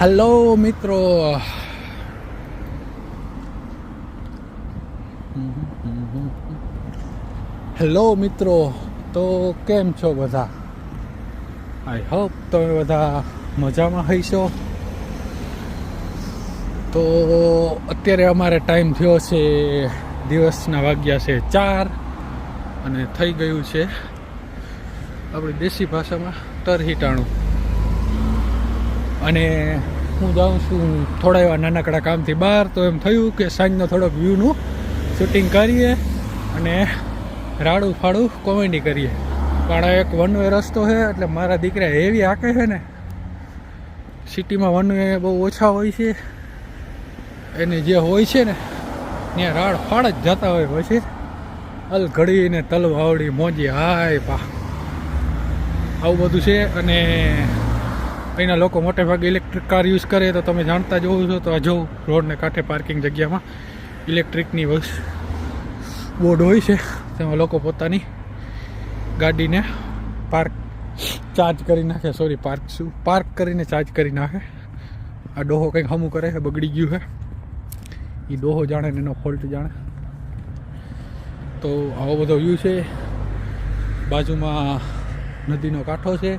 Hello મિત્રો. Hello મિત્રો. તો કેમ છો બધા? આઈ હોપ તમે બધા મજામાં હઈશો તો અત્યારે અમારે ટાઈમ થયો છે દિવસના વાગ્યા છે ચાર અને થઈ ગયું છે આપણી દેશી ભાષામાં તરહીટાણું. અને હું જાઉં છું થોડા એવા નાનકડા કામથી બહાર, તો એમ થયું કે સાંજનો થોડોક વ્યૂનું શૂટિંગ કરીએ અને રાડું ફાડું કોમેડી કરીએ. પણ એક વન વે રસ્તો છે, એટલે મારા દીકરા એવી હાકે છે ને. સિટીમાં વન વે બહુ ઓછા હોય છે. એની જે હોય છે ને, ત્યાં રાડ ફાડ જ જતા હોય પછી અલ ઘડીને તલવાવડી, મોજી, હાય પા આવું બધું છે અને અહીંના લોકો મોટે ભાગે ઇલેક્ટ્રિક કાર યુઝ કરે તો તમે જાણતા જોવું છો તો આ જો રોડને કાંઠે પાર્કિંગ જગ્યામાં ઇલેક્ટ્રિકની બસ બોર્ડ હોય છે. તેમાં લોકો પોતાની ગાડીને પાર્ક ચાર્જ કરી નાખે. સોરી પાર્ક શું? પાર્ક કરીને ચાર્જ કરી નાખે. આ ડોહો કંઈક હમું કરે છે, બગડી ગયું છે. એ ડોહો જાણે એનો ફોલ્ટ જાણે. તો આવો બધો વ્યૂ છે. બાજુમાં નદીનો કાંઠો છે.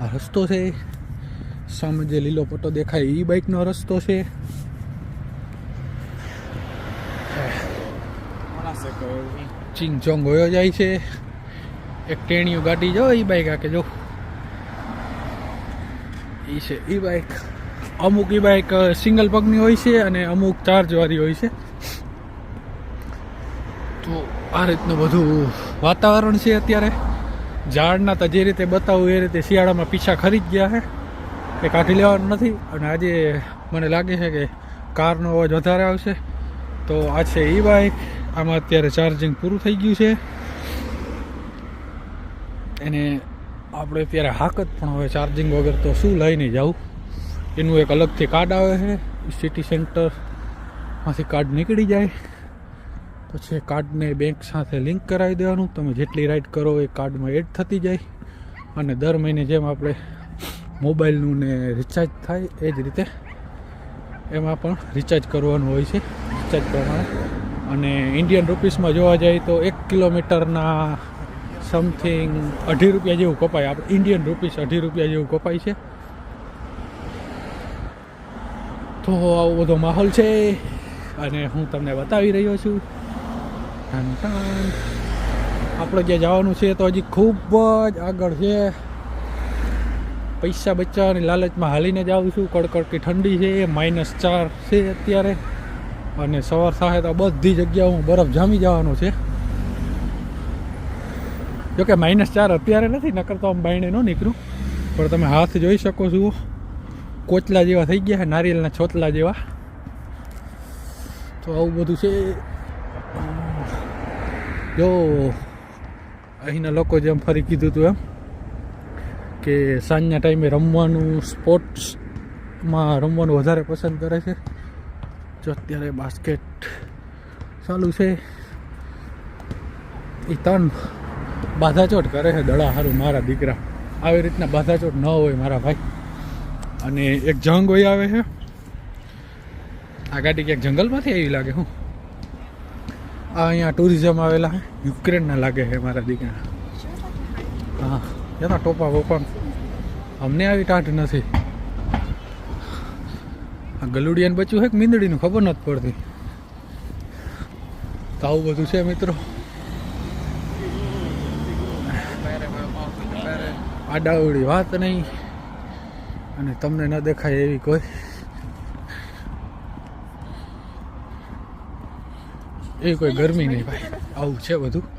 આ રસ્તો છે. સામે જે લીલો પટ્ટો દેખાય એ બાઇકનો રસ્તો છે. ચિંગ ચોંગ હોયો જાય છે. એક ટેણીઓ ગાડી જો એ બાઇક કે જો. એ છે એ બાઇક અમુક એ બાઇક સિંગલ પગની હોય છે અને અમુક ચાર્જવાળી હોય છે. તો આ રીતનું બધું વાતાવરણ છે અત્યારે. ઝાડના તો જે રીતે બતાવું, એ રીતે શિયાળામાં પીછા ખરી જ ગયા છે એ કાઢી લેવાનું નથી અને આજે મને લાગે છે કે કારનો અવાજ વધારે આવશે. તો આ છે ઈ બાઇક આમાં અત્યારે ચાર્જિંગ પૂરું થઈ ગયું છે. એને આપણે અત્યારે હાકત પણ હવે ચાર્જિંગ વગર તો શું લઈને જવું એનું એક અલગથી કાર્ડ આવે છે. સિટી સેન્ટરમાંથી કાર્ડ નીકળી જાય. પછી કાર્ડને બેંક સાથે લિંક કરાવી દેવાનું. તમે જેટલી રાઇડ કરો એ કાર્ડમાં એડ થતી જાય. અને દર મહિને જેમ આપણે મોબાઈલનું ને રિચાર્જ થાય એ જ રીતે. એમાં પણ રિચાર્જ કરવાનું હોય છે રિચાર્જ પ્રમાણે. અને ઇન્ડિયન રૂપીસમાં જોવા જાય તો એક કિલોમીટરના સમથિંગ અઢી રૂપિયા જેવું કપાય. આપણે ઇન્ડિયન રૂપીસ અઢી રૂપિયા જેવું કપાય છે. તો આવો બધો માહોલ છે. અને હું તમને બતાવી રહ્યો છું. આપણે જ્યાં જવાનું છે તો હજી ખૂબ જ આગળ છે. પૈસા બચાવવાની લાલચમાં હાલીને જ આવું છું. કડકડતી ઠંડી છે માઇનસ ચાર છે અત્યારે. અને સવાર થાય તો બધી જગ્યા હું બરફ જામી જવાનો છે. જોકે માઇનસ ચાર અત્યારે નથી, નકર તો આમ બાયણે ન નીકળું. પણ તમે હાથ જોઈ શકો છો. કોચલા જેવા થઈ ગયા છે નારિયેલના છોતલા જેવા. તો આવું બધું છે. જો, અહીંના લોકો જેમ ફરી કીધું હતું એમ. કે સાંજના ટાઈમે રમવાનું સ્પોર્ટ્સમાં રમવાનું વધારે પસંદ કરે છે. જો અત્યારે બાસ્કેટ ચાલુ છે. એ ત્રણ બાધાચોટ કરે છે દડા સારું મારા દીકરા. આવી રીતના બાધાચોટ ન હોય મારા ભાઈ. અને એક જંગ હોય આવે છે. આ ગાડી ક્યાંક જંગલમાંથી આવી લાગે હું? આ અહીંયા ટુરિઝમ આવેલા યુક્રેનના લાગે છે મારા દીકરા. હા. એના ટોપા બોપા અમને આવી ટાંટ નથી. આ ગલુડિયાને બચ્યું છે કે મીંદડીનું ખબર નથી પડતી. તો આવું બધું છે મિત્રો. આડાવડી વાત નહીં. અને તમને ન દેખાય એવી કોઈ. એવી કોઈ ગરમી નહીં ભાઈ. આવું છે બધું.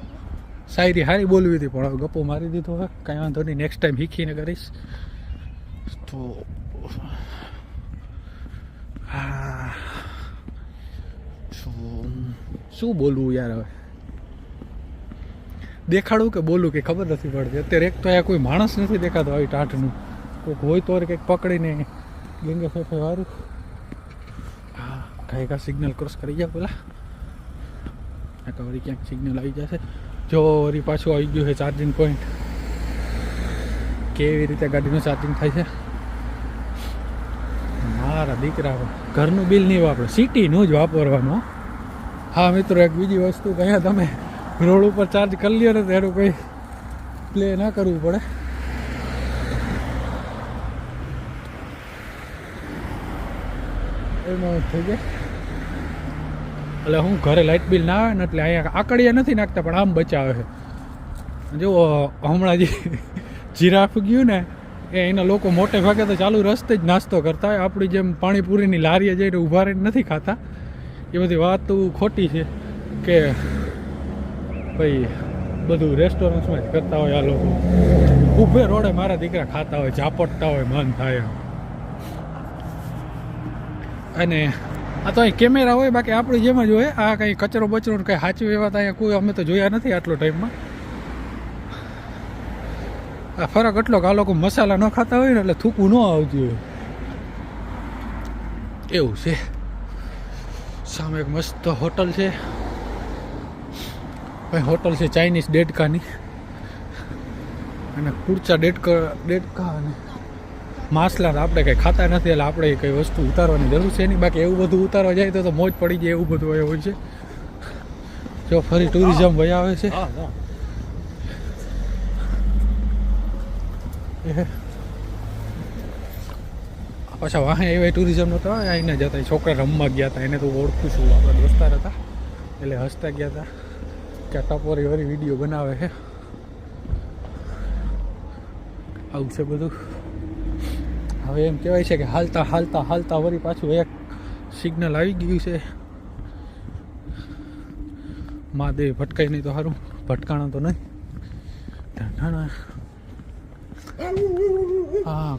શાયરી સારી બોલવી હતી, પણ હવે ગપ્પો મારી દીધો હવે. કાંઈ વાંધો નહીં નેક્સ્ટ ટાઈમ શીખીને કરીશ. તો હા શું બોલવું યાર હવે? દેખાડું કે બોલું કે ખબર નથી પડતી. અત્યારે એક તો અહીંયા કોઈ માણસ નથી દેખાતો આવી ટાંટનું. કોઈક હોય તો કંઈક પકડીને ગંગા ફેફે વારું. હા કાંઈ કાંઈ સિગ્નલ ક્રોસ કરી ગયા પેલા. આ વળી ક્યાંક સિગ્નલ આવી જશે. જો વળી પાછું આવી ગયું છે ચાર્જિંગ પોઈન્ટ કેવી રીતે ગાડીનું ચાર્જિંગ થાય છે? મારા દીકરા ઘરનું બિલ નહીં વાપરો સિટીનું જ વાપરવાનું, હા. મિત્રો, એક બીજી વસ્તુ કહ્યા તમે રોડ ઉપર ચાર્જ કરી લ્યો ને ત્યારે કંઈ પ્લે ના કરવું પડે. એમાં થઈ જાય. એટલે હું ઘરે લાઇટ બિલ ના આવે ને એટલે અહીંયા આકડિયા નથી નાખતા, પણ આમ બચાવે છે. જો, હમણાં જે જીરાફ ગયું ને, એ એના લોકો મોટે ભાગે તો ચાલુ રસ્તે જ નાસ્તો કરતા હોય. આપણી જેમ પાણીપુરીની લારીએ જઈને ઊભા રહીને નથી ખાતા. એ બધી વાત ખોટી છે કે ભાઈ બધું રેસ્ટોરન્ટમાં જ કરતા હોય આ લોકો. ઊભે રોડે મારા દીકરા ખાતા હોય, ઝાપટતા હોય, મન થાય અને આ તો અહીં કેમેરા હોય, બાકી આપણી જેમ જ હોય. આ કંઈ કચરો બચરો કંઈ સાચું એવા તો અહીંયા કોઈ, અમે તો જોયા નથી આટલો ટાઈમમાં. આ ફરક એટલો કે આ લોકો મસાલા ન ખાતા હોય ને એટલે થૂકું ન આવતી હોય. એવું છે. સામે એક મસ્ત હોટલ છે. ભાઈ હોટલ છે ચાઇનીઝ ડેડકાની. અને કુર્ચા ડેડકા ડેડકા અને માસલા તો આપણે કંઈ ખાતા નથી એટલે આપણે કંઈ વસ્તુ ઉતારવાની જરૂર છે નહીં. બાકી એવું બધું ઉતારવા જાય તો તો મોજ પડી જાય એવું બધું હોય છે. જો ફરી ટુરિઝમ વયા આવે છે. એ પાછા વાહે એવા ટુરિઝમ નહોતા એને જતા છોકરા રમવા ગયા હતા. એને તો ઓળખું છું. આપણા દોસ્તાર હતા. એટલે હસતા ગયા હતા. કે ટપોરી વરી વીડિયો બનાવે છે. આવું છે બધું. હવે એમ કહેવાય છે કે હાલતા હાલતા હાલતા વળી પાછું એક સિગ્નલ આવી ગયું છે. મહાદેવ ભટકાય નહીં તો સારું ભટકાણા તો નહીં. હા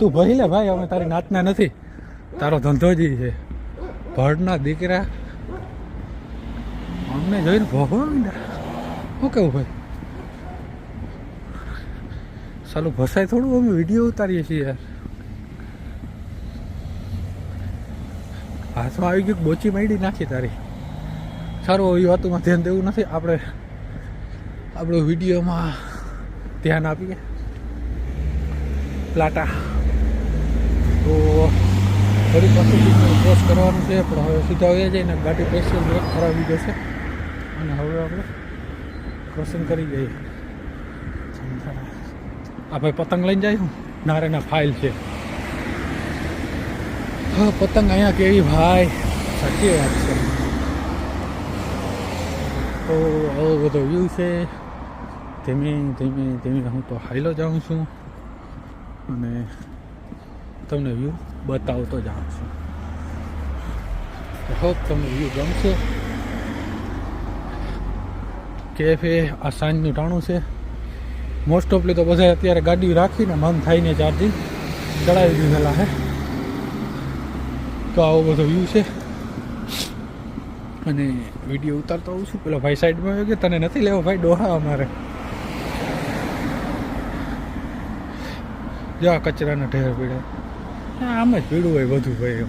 તું ભરી લે ભાઈ, અમે તારી નાતના નથી. તારો ધંધો જ છે. ભડના દીકરા. અમને જોઈને ભગવાન શું કેવું ભાઈ? સાલું ભસાય થોડું, અમે વીડિયો ઉતારીએ છીએ યાર. હાથમાં આવી ગયું બોચી માંડી નાખી તારી. સારું એવી વાતોમાં ધ્યાન દેવું નથી. આપણે આપણો વિડીયોમાં ધ્યાન આપીએ. પ્લાટા તો ફરી પાછું ક્રોસ કરવાનું છે, પણ હવે સીધા આવી જઈને ગાડી સ્પેશિયલ બ્રેક કરાવી જશે અને હવે આપણે ક્રોસિંગ કરી જઈએ. આ ભાઈ પતંગ લઈને જાય હું? નારેના ફાઇલ છે. હા, પતંગ અહીંયા કેવી ભાઈ. સાચી વાત છે. તો આવો બધો વ્યૂ છે. ધીમે ધીમે ધીમે હું તો હાઈલો જાઉં છું. અને તમને વ્યૂ બતાવતો જાઉં છું. હોપ તમને વ્યૂ ગમશે. કેફે આ સાંજનું ટાણું છે. મોસ્ટ ઓફલી તો બધા અત્યારે ગાડી રાખીને મન થાયને ચાર્જિંગ ચડાવી દીધેલા હે. તો આવો બધો વ્યૂ છે. અને વીડિયો ઉતારતો આવું છું. પેલો ભાઈ સાઈડમાં આવ્યો કે તને નથી લેવો ભાઈ? ડોહા અમારે. જા, કચરાના ઢેર પીડે. આમ જ પીડું હોય બધું ભાઈ એમ.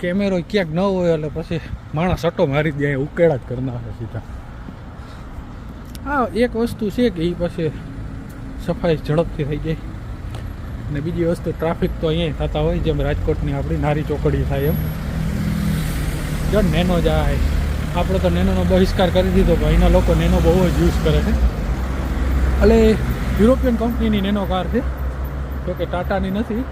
કેમેરો ક્યાંક ન હોય એટલે પછી માણસ અટો મારી દે ઉકેડા જ કરી નાખે સીધા. હા, એક વસ્તુ છે કે એ પછી સફાઈ ઝડપથી થઈ જાય. અને બીજી વસ્તુ ટ્રાફિક તો અહીંયા થતા હોય જેમ રાજકોટની આપણી નારી ચોકડી થાય એમ. જો નેનો જાય, આપણે તો નેનોનો બહિષ્કાર કરી દીધો, પણ અહીંના લોકો નેનો બહુ જ યુઝ કરે છે. એટલે યુરોપિયન કંપનીની નેનો કાર છે, જો કે ટાટાની નથી.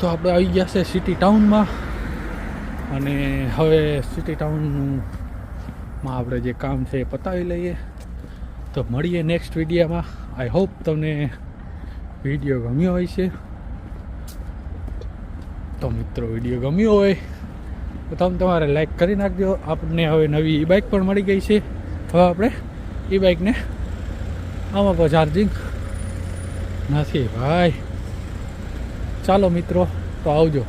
તો આપણે આવી ગયા છે સિટી ટાઉનમાં અને હવે સિટી ટાઉનમાં આપણે જે કામ છે એ પતાવી લઈએ. તો મળીએ નેક્સ્ટ વિડીયામાં આઈ હોપ તમને વીડિયો ગમ્યો હોય છે તો મિત્રો વીડિયો ગમ્યો હોય તો તમે તમારે લાઈક કરી નાખજો. આપણને હવે નવી ઈ બાઇક પણ મળી ગઈ છે. હવે આપણે ઈ બાઇકને આમાં પણ ચાર્જિંગ નથી. ભાઈ, ચાલો મિત્રો, તો આવજો.